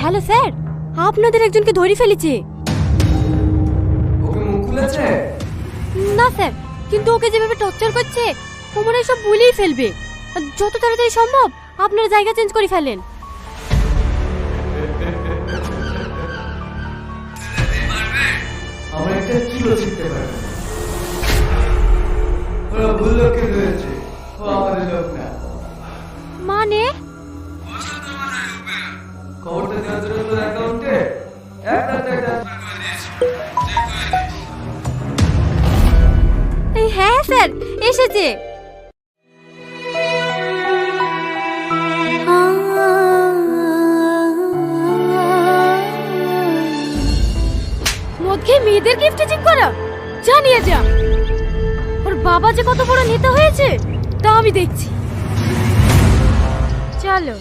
Hello sir. আপনাদের একজনকে ধরে ফেলেছে। ওকে মুখ খুলেছে না স্যার। কিন্তু ওকে যেভাবে টর্চার করছে ও মনে সব বলেই ফেলবে। যত তাড়াতাড়ি সম্ভব আপনারা জায়গা চেঞ্জ করে ফেলেন। আমরা একটা কিলো শিখতে পারব ওরা ভুল লোককে ধরেছে। ও আমাদের লোক না। এই হ্যাঁ স্যার, এসেছে। মদ খেয়ে মেয়েদের গিফট চেক করা। জানিয়ে যা। ওর বাবা যে কত বড় নেতা হয়েছে, তা আমি দেখছি। চলো।